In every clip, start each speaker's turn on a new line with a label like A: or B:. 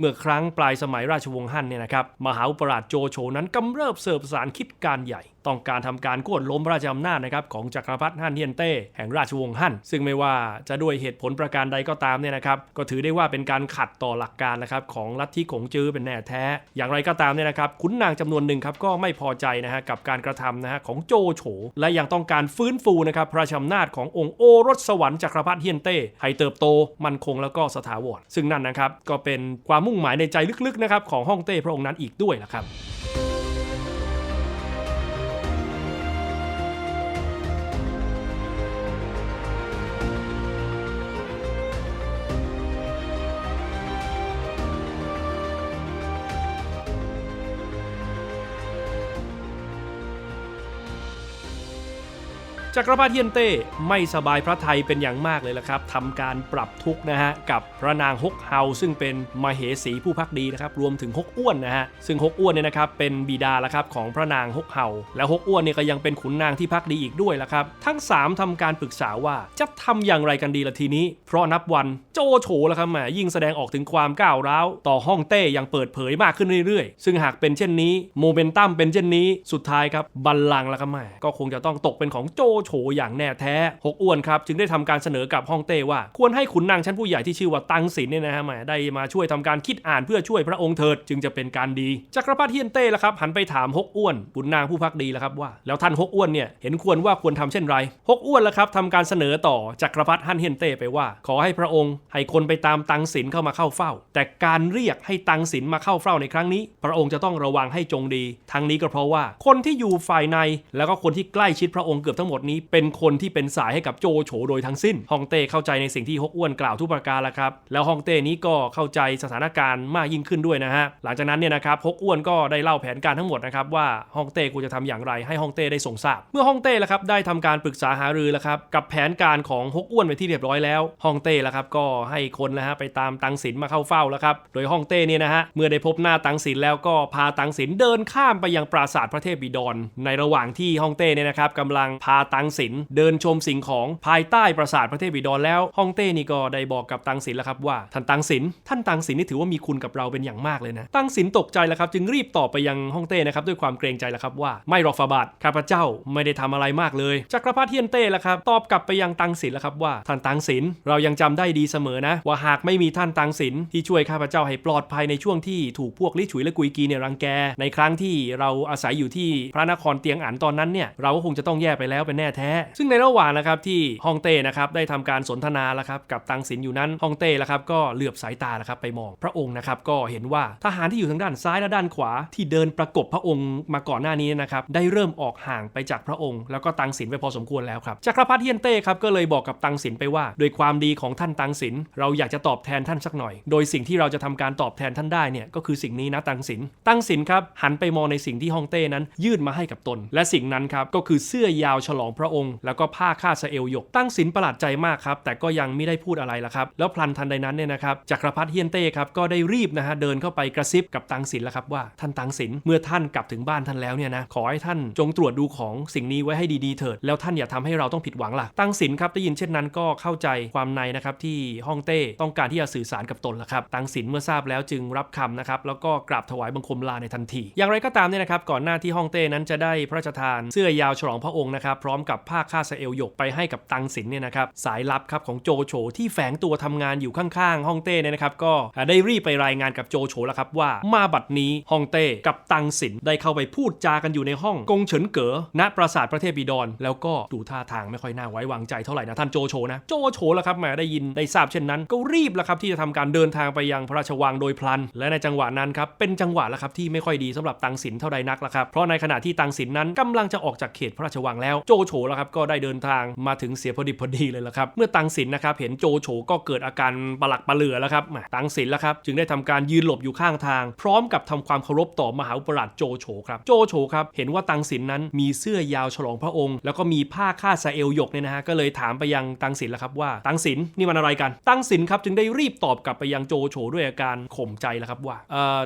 A: เมื่อครั้งปลายสมัยราชวงศ์ฮั่นเนี่ยนะครับมหาอุปราชโจโฉนั้นกำเริบเสิร์ฟสารคิดการใหญ่ต้องการทำการโค่นล้มราชอำนาจนะครับของจักรพรรดิฮั่นเทียนเต้แห่งราชวงศ์ฮั่น ซึ่งไม่ว่าจะด้วยเหตุผลประการใดก็ตามเนี่ยนะครับก็ถือได้ว่าเป็นการขัดต่อหลักการนะครับของลัทธิขงจื้อเป็นแน่แท้ อย่างไรก็ตามเนี่ยนะครับขุนนางจำนวนหนึ่งครับก็ไม่พอใจนะฮะกับการกระทำนะฮะของโจโฉ และยังต้องการฟื้นฟูนะครับพระราชอำนาจขององค์โอรสสวรรค์จักรพรรดิเฮียนเต้ให้เติบโตมั่นคงแล้วก็สถาวรซึ่งนั่นนะครับก็เป็นความมุ่งหมายในใจลึกๆนะครับของฮ่องเต้พระองค์นั้นอีกด้วยละครับ จักรพรรดิเฮียนเต้ไม่สบายพระไทยเป็นอย่างมากเลยละครับทำการปรับทุกข์นะฮะกับพระนางฮกเฮาซึ่งเป็นมเหสีผู้พักดีนะครับรวมถึงฮกอ้วนนะฮะซึ่งฮกอ้วนเนี่ยนะครับเป็นบิดาละครับของพระนางฮกเฮาและฮกอ้วนเนี่ยก็ยังเป็นขุนนางที่พักดีอีกด้วยละครับ ทั้ง 3ทำการปรึกษาว่าจะทำอย่างไรกันดีละทีนี้ เพราะนับวันโจโฉละครับแหมยิ่งแสดงออกถึงความก้าวร้าวต่อฮ่องเต้อย่างเปิดเผยมากขึ้นเรื่อยๆ ซึ่งหากเป็นเช่นนี้โมเมนตัมเป็นเช่นนี้สุดท้ายครับบัลลังก์ละครับแหมก็คงจะต้องตกเป็นของโจโฉอย่างแน่แท้ฮกอ้วนครับจึงได้ทำการเสนอกับฮ่องเต้ว่า ควรให้ขุนนางชั้นผู้ใหญ่ที่ชื่อว่าตังสินเนี่ยนะฮะแหมได้มาช่วยทำการคิดอ่านเพื่อช่วยพระองค์เถิดจึงจะเป็นการดี จักรพรรดิเฮียนเต้ละครับหันไปถามฮกอ้วนขุนนางผู้พักดีละครับว่าแล้วท่านฮกอ้วนเนี่ยเห็นควรว่าควรทำเช่นไรฮกอ้วนละครับทำการเสนอต่อจักรพรรดิฮั่นเฮียนเต้ไปว่า ขอให้พระองค์ให้คนไปตามตังสินเข้ามาเข้าเฝ้า แต่การเรียกให้ตังสินมาเข้าเฝ้าในครั้งนี้ พระองค์จะต้องระวังให้จงดี ทั้งนี้ก็เพราะว่าคนที่อยู่ฝ่ายในแล้วก็คนที่ใกล้ชิดพระองค์เกือบทั้งหมดนี้เป็นคนที่เป็นสายให้กับโจโฉโดยทั้งสิ้นฮ่องเต้เข้าใจในสิ่งที่ฮกอ้วนกล่าวทุกประการแล้วครับแล้วฮ่องเต้นี้ก็เข้าใจสถานการณ์มากยิ่งขึ้นด้วยนะฮะหลังจากนั้นเนี่ยนะครับฮกอ้วนก็ได้เล่าแผนการทั้งหมดนะครับว่าฮ่องเต้ควรจะทำอย่างไรให้ฮ่องเต้ได้ทรงทราบเมื่อฮ่องเต้แล้วครับได้ทำการปรึกษาหารือแล้วครับกับแผนการของฮกอ้วนไปที่เรียบร้อยแล้วฮ่องเต้แล้วครับก็ให้คนนะฮะไปตามตังสินมาเข้าเฝ้าแล้วครับโดยฮ่องเต้เนี่ยนะฮะเมื่อได้พบหน้าตังสินแล้วก็พาตังสินเดินข้ามไปยังปราสาทพระเทพบิดรในระหว่างที่ฮ่องเต้เนี่ยนะครับกำลังพาตัังสิน เดินชมสิ่งของภายใต้ปราสาทพระเทพบิดรแล้วฮ่องเต้นี่ก็ได้บอกกับตังสินแล้วครับว่าท่านตังสินท่านตังสินนี่ถือว่ามีคุณกับเราเป็นอย่างมากเลยนะ ตังสินตกใจแล้วครับจึงรีบตอบไปยังฮ่องเต้นะครับด้วยความเกรงใจแล้วครับว่าไม่หรอกฟาบาทข้าพเจ้าไม่ได้ทำอะไรมากเลยจักรพรรดิเฮียนเต้แล้วครับตอบกลับไปยังตังสินแล้วครับว่าท่านตังสินเรายังจำได้ดีเสมอนะ ว่าหากไม่มีท่านตังสินที่ช่วยข้าพเจ้าให้ปลอดภัยในช่วงที่ถูกพวกลิฉุยและกุยกีเนี่ยรังแก ในครั้งที่เราอาศัยอยู่ที่พระนครเตียงอันตอนนั้นเนี่ยเราก็คงจะต้องแยกไปแล้วเป็นแน่แท้ ซึ่งในระหว่างนะครับที่ฮองเต้นะครับได้ทำการสนทนาแล้วครับกับตังสินอยู่นั้นฮองเต้แล้วครับก็เหลือบสายตาแล้วครับไปมองพระองค์นะครับก็เห็นว่าทหารที่อยู่ทางด้านซ้ายและด้านขวาที่เดินประกบพระองค์มาก่อนหน้านี้นะครับได้เริ่มออกห่างไปจากพระองค์ แล้วก็ตังสินไปพอสมควรแล้วครับจักรพรรดิเฮียนเต้ครับก็เลยบอกกับตังสินไปว่าโดยความดีของท่านตังสิน เราอยากจะตอบแทนท่านสักหน่อย โดยสิ่งที่เราจะทำการตอบแทนท่านได้เนี่ยก็คือสิ่งนี้นะตังสิน ตังสินครับหันไปมองในสิ่งที่ฮองเต้นั้นยื่นมาให้กับตน และสิ่งนั้นครับก็คือเสื้อยาวฉลองพระองค์ แล้วก็ผ้าคาสเอวหยก ตั้งสินประหลาดใจมากครับ แต่ก็ยังไม่ได้พูดอะไรละครับ แล้วพลันทันใดนั้นเนี่ยนะครับจักรพรรดิเฮียนเต้ครับก็ได้รีบนะฮะเดินเข้าไปกระซิบกับตังสินแล้วครับว่าท่านตังสินเมื่อท่านกลับถึงบ้านท่านแล้วเนี่ยนะขอให้ท่านจงตรวจดูของสิ่งนี้ไว้ให้ดีๆเถิดแล้วท่านอย่าทำให้เราต้องผิดหวังล่ะตังสินครับได้ยินเช่นนั้นก็เข้าใจความในนะครับที่ฮ่องเต้ต้องการที่จะสื่อสารกับตนละครับตังสินเมื่อทราบแล้วจึงรับคำนะครับแล้วก็กราบถวายบังคมลาในทันที อย่างไรก็ตามเนี่ยนะครับก่อนหน้าที่ฮ่องเต้นั้นจะได้พระราชทานเสื้อยาวฉลองพระองค์นะครับพร้อมกับผ้าคาดสเอวหยกไปให้กับตังสินเนี่ยนะครับสายลับครับของโจโฉที่แฝงตัวทำงานอยู่ข้างๆฮ่องเต้เนี่ยนะครับก็ได้รีบไปรายงานกับโจโฉแล้วครับว่ามาบัดนี้ฮ่องเต้กับตังสินได้เข้าไปพูดจากันอยู่ในห้องกงเฉินเก๋อณปราสาทพระเทพบิดร แล้วก็ดูท่าทางไม่ค่อยน่าไว้วางใจเท่าไหร่นะท่านโจโฉนะโจโฉแล้วครับแหมได้ยินได้ทราบเช่นนั้น ก็รีบแล้วครับที่จะทำการเดินทางไปยังพระราชวังโดยพลัน และในจังหวะนั้นครับเป็นจังหวะแล้วครับที่ไม่ค่อยดีสำหรับตังสินเท่าใดนักละครับเพราะในขณะที่ตังสินนั้นกำลังจะออกจากเขตพระราชวังแล้วโจโฉแล้วครับก็ได้เดินทางมาถึงเสียพอดีพอดีเลยละครับ เมื่อตังสินนะครับเห็นโจโฉก็เกิดอาการประหลักประเหลือแล้วครับตังสินแล้วครับจึงได้ทำการยืนหลบอยู่ข้างทาง พร้อมกับทำความเคารพต่อมหาอุปราชโจโฉครับโจโฉครับเห็นว่าตังสินนั้นมีเสื้อยาวฉลองพระองค์ แล้วก็มีผ้าคาดสะเอวหยกเนี่ยนะฮะก็เลยถามไปยังตังสินแล้วครับว่าตังสินนี่มันอะไรกันตังสินครับจึงได้รีบตอบกลับไปยังโจโฉด้วยอาการข่มใจแล้วครับว่า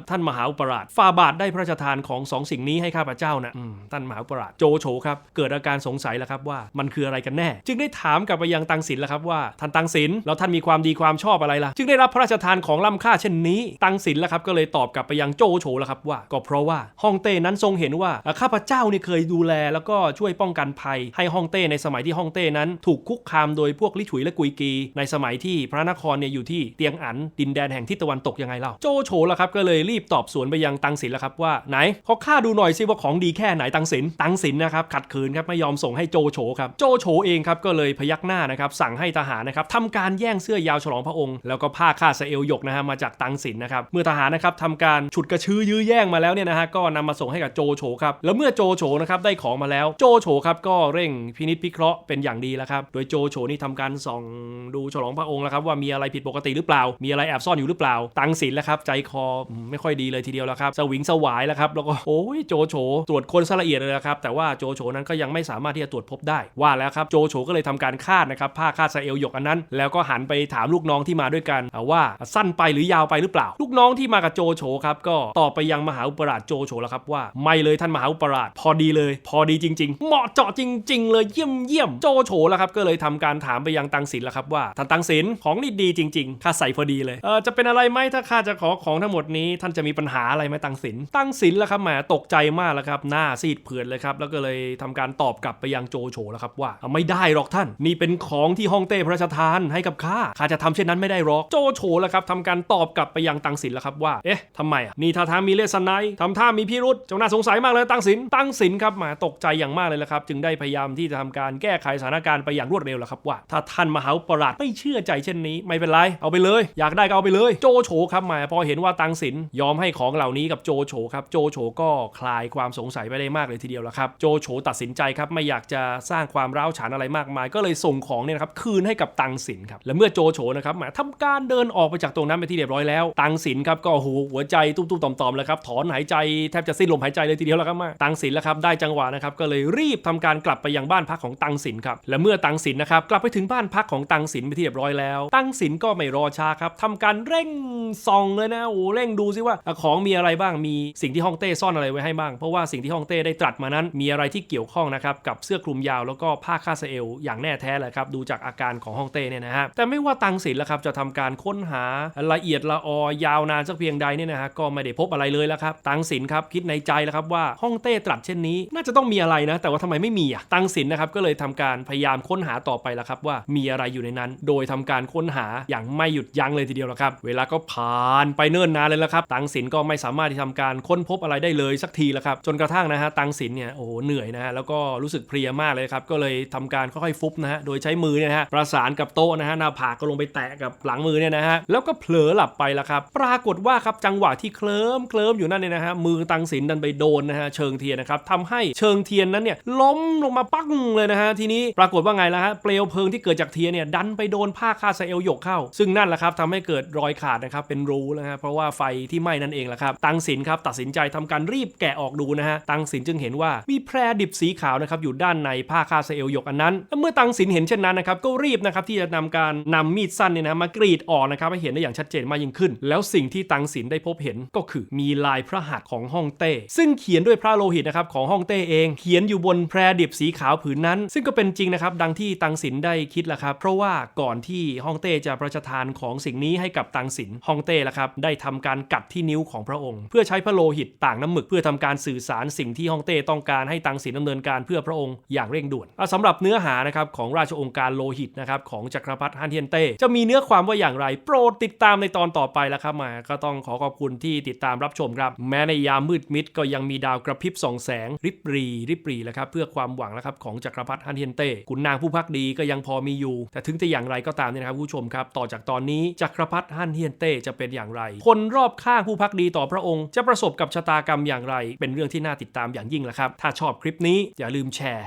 A: ท่านมหาอุปราชฟาบาทได้พระราชทานของสองสิ่งนี้ให้ข้าพเจ้านะท่านมหาอุปราชโจโฉครับเกิดอาการสงสัยแลแล้วครับว่ามันคืออะไรกันแน่ จึงได้ถามกลับไปยังตังสินแล้วครับว่าท่านตังสินแล้วท่านมีความดีความชอบอะไรล่ะ จึงได้รับพระราชทานของล้ำค่าเช่นนี้ ตังสินแล้วครับก็เลยตอบกลับไปยังโจโฉแล้วครับว่า ก็เพราะว่าฮ่องเต้นั้นทรงเห็นว่าข้าพเจ้านี่เคยดูแล แล้วก็ช่วยป้องกันภัย ให้ฮ่องเต้ในสมัยที่ฮ่องเต้นั้น ถูกคุกคามโดยพวกลิฉุยและกุยกี ในสมัยที่พระนครเนี่ยอยู่ที่เตียงอันดินแดนแห่งทิศตะวันตกยังไงเล่าโจโฉแล้วครับก็เลยรีบตอบสวนไปยังตังสินแล้วครับว่าไหนขอข้าดูหน่อยสิว่าของดีแค่ไหนตังสินตังสินนะครับขัดขืนครับไม่ยอมส่งให้โจโฉครับโจโฉเองครับก็เลยพยักหน้านะครับสั่งให้ทหารนะครับทำการแย่งเสื้อยาวฉลองพระองค์ แล้วก็ผ้าคาดสเอวหยกนะฮะมาจากตังสินนะครับเมื่อทหารนะครับทำการฉุดกระชือยื้อแย่งมาแล้วเนี่ยนะฮะก็นำมาส่งให้กับโจโฉครับแล้วเมื่อโจโฉนะครับได้ของมาแล้วโจโฉครับก็เร่งพินิจพิเคราะห์เป็นอย่างดีแล้วครับโดยโจโฉนี่ทำการส่องดูฉลองพระองค์แล้วครับว่ามีอะไรผิดปกติหรือเปล่า มีอะไรแอบซ่อนอยู่หรือเปล่า ตังสินแล้วครับใจคอไม่ค่อยดีเลยทีเดียวแล้วครับสวิงสวายแล้วครับแล้วก็โอ้ยโจโฉตรวจคนซะละเอียดเลยนะครับแต่ว่าโจโฉนั้นก็ยังไม่สามารถที่จะตรวจพบได้ว่าแล้วครับโจโฉก็เลยทำการคาดนะครับผ้าคาดสะเอวหยกอันนั้น แล้วก็หันไปถามลูกน้องที่มาด้วยกันว่าสั้นไปหรือยาวไปหรือเปล่า ลูกน้องที่มากับโจโฉครับก็ตอบไปยังมหาอุปราชโจโฉแล้วครับว่าไม่เลยท่านมหาอุปราชพอดีเลย พอดีจริง ๆ เหมาะเจาะจริง ๆ เลยเยี่ยมเยี่ยมโจโฉแล้วครับก็เลยทำการถามไปยังตังสินแล้วครับว่าท่านตังสินของนี่ดีจริง ๆข้าใส่พอดีเลยเออจะเป็นอะไรไหมถ้าข้าจะขอของทั้งหมดนี้ ท่านจะมีปัญหาอะไรไหมตังสินตังสินแล้วครับแหมตกใจมากแล้วครับหน้าซีดเผือดเลยครับแล้วก็เลยทำการตอบกลับไปยังโจโฉแล้วครับว่าไม่ได้หรอกท่าน นี่เป็นของที่ฮ่องเต้พระราชทานให้กับข้าข้าจะทำเช่นนั้นไม่ได้หรอกโจโฉแล้วครับทำการตอบกลับไปยังตังสินแล้วครับว่าเอ๊ะทำไมอะนี่ท่าทางมีเลสไนทำท่ามีพิรุษเจ้าน่าสงสัยมากเลยตังสินตังสินครับแหมตกใจอย่างมากเลยละครับ จึงได้พยายามที่จะทำการแก้ไขสถานการณ์ไปอย่างรวดเร็วแล้วครับว่า ถ้าท่านมหาปราชไม่เชื่อใจเช่นนี้ ไม่เป็นไรเอาไปเลย อยากได้ก็เอาไปเลย โจโฉครับแหมพอเห็นว่าตังสินยอมให้ของเหล่านี้กับโจโฉครับโจโฉก็คลายความสงสัยไปได้มากเลยทีเดียวแล้วครับโจโฉตัดสินใจครับไม่อยากจะสร้างความร้าวฉานอะไรมากมาย ก็เลยส่งของเนี่ยนะครับคืนให้กับตังสินครับและเมื่อโจโฉนะครับแหมทำการเดินออกไปจากตรงนั้นไปที่เรียบร้อยแล้วตังสินครับก็โอ้โหหัวใจตุ้มๆต่อมๆแล้วครับถอนหายใจแทบจะสิ้นลมหายใจเลยทีเดียวแล้วครับมาตังสินแล้วครับได้จังหวะนะครับก็เลยรีบทำการกลับไปยังบ้านพักของตังสินครับและเมื่อตังสินนะครับกลับไปถึงบ้านพักของตังสินไปที่เรียบร้อยแล้ว ตังสินก็ไม่รอช้าครับทำการเร่งส่องเลยนะโอ้เร่งดูซิว่าของมีอะไรบ้างมีสิ่งที่ฮ่องเต้ซ่อนอะไรไว้ให้บ้าง เพราะว่าสิ่งที่ฮ่องเต้ได้ตรัสมานั้น มีอะไรที่เกี่ยวข้องนะครับกับเสื้อคลุมยาวแล้วก็ผ้าคาสเอวอย่างแน่แท้เลยครับ ดูจากอาการของฮ่องเต้เนี่ยนะฮะ แต่ไม่ว่าตังสินแล้วครับจะทำการค้นหาละเอียดละออยาวนานสักเพียงใดเนี่ยนะฮะก็ไม่ได้พบอะไรเลยแล้วครับตังสินครับคิดในใจแล้วครับว่าฮ่องเต้ตรัสเช่นนี้ น่าจะต้องมีอะไรนะ แต่ว่าทำไมไม่มีอะตังสินนะครับก็เลยทำการพยายามค้นหาต่อไปแล้วครับว่ามีอะไรอยู่ในนั้น โดยทำการค้นหาอย่างไม่หยุดยั้งเลยทีเดียวแล้วครับเวลาก็ผ่านไปเนิ่นนานเลยแล้วครับตังสินก็ไม่สามารถที่ทำการค้นพบอะไรได้เลยสักทีแล้วครับจนกระทั่งนะฮะตังสินเนี่ยโอ้โหเหนื่อยนะฮะแล้วก็รู้สึกเพลียมากเลยครับ ก็เลยทำการค่อยๆฟุบนะฮะ โดยใช้มือเนี่ยนะฮะ ประสานกับโต๊ะนะฮะ หน้าผากก็ลงไปแตะกับหลังมือเนี่ยนะฮะ แล้วก็เผลอหลับไปล้วครับ ปรากฏว่าครับจังหวะที่เคลิ้มเคลิ้มอยู่นั่นเนี่ยนะฮะ มือตังสินดันไปโดนนะฮะเชิงเทียนนะครับทำให้เชิงเทียนนั้นเนี่ยล้มลงมาปังเลยนะฮะ ทีนี้ปรากฏว่าไงล่ะฮะ เปลวเพลิงที่เกิดจากเทียนเนี่ยดันไปโดนผ้าคาดสะเอวหยกเข้า ซึ่งนั่นแหละครับทำให้เกิดรอยขาดนะครับเป็นรูนะฮะเพราะว่าไฟที่ไหม้นั่นเองแหละครับตังสินครับตัดสินใจทำการรีบแกะออกดูนะฮะตังสินจึงเห็นว่ามีแพรดิบสีขาวนะครับอยู่ด้านในผ้าคาเอวหยกอันนั้นและเมื่อตังสินเห็นเช่นนั้นนะครับก็รีบนะครับที่จะนำการนำมีดสั้นเนี่ยนะมากรีดออกนะครับให้เห็นได้อย่างชัดเจนมากยิ่งขึ้น แล้วสิ่งที่ตังสินได้พบเห็นก็คือมีลายพระหัตถ์ของฮ่องเต้ ซึ่งเขียนด้วยพระโลหิตนะครับของฮ่องเต้เอง เขียนอยู่บนแพรดิบสีขาวผืนนั้น ซึ่งก็เป็นจริงนะครับดังที่ตังสินได้คิดแหละครับเพราะว่าก่อนที่ฮ่องเต้จะพระชทานของสิ่งนี้ให้กับตังสินฮ่องเต้ละครับได้ทำการกัดที่นิ้วของพระองค์ เพื่อใช้พระโลหิตต่างน้ำหมึกเพื่อทำการสื่อสารสิ่งที่ฮ่องเต้ต้องการให้ตังสินดำเนินการเพื่อพระองค์อย่างเร่งด่วนสำหรับเนื้อหานะครับของราชองค์การโลหิตนะครับของจักรพรรดิฮันเทียนเต้จะมีเนื้อความว่าอย่างไร โปรดติดตามในตอนต่อไปแล้วครับมาก็ต้องขอขอบคุณที่ติดตามรับชมครับ แม้ในยามมืดมิดก็ยังมีดาวกระพริบส่องแสง ริบรีริบรีแล้วครับเพื่อความหวังแล้วครับของจักรพรรดิฮันเทียนเต้ขุนนางผู้พักดีก็ยังพอมีอยู่ แต่ถึงจะอย่างไรก็ตามเนี่ยนะครับผู้ชมครับต่อจากตอนนี้จักรพรรดิฮันเทียนเต้จะเป็นอย่างไร คนรอบข้างผู้พักดีต่อพระองค์ จะประสบกับชะตากรรมอย่างไร เป็นเรื่องที่น่าติดตามอย่างยิ่งแหละครับถ้าชอบคลิปนี้อย่าลืมแชร์